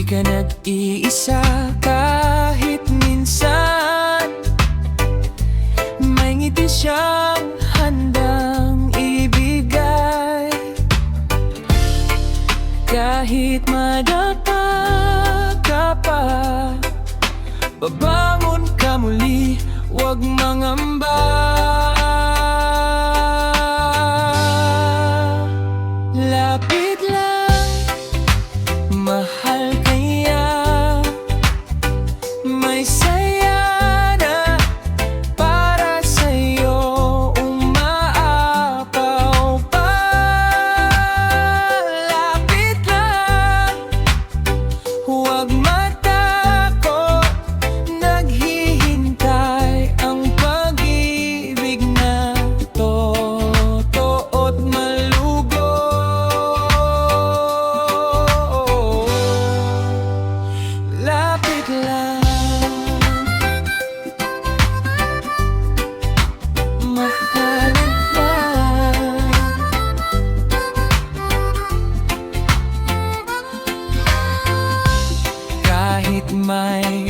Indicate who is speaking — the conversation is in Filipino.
Speaker 1: Di ka nag-iisa kahit minsan. May ngiti siyang handang ibigay. Kahit madapa ka pa Babangon ka muli, huwag mangamba. Huwag Naghihintay ang pag-ibig na totoo't malugo. Lapit Kahit may unos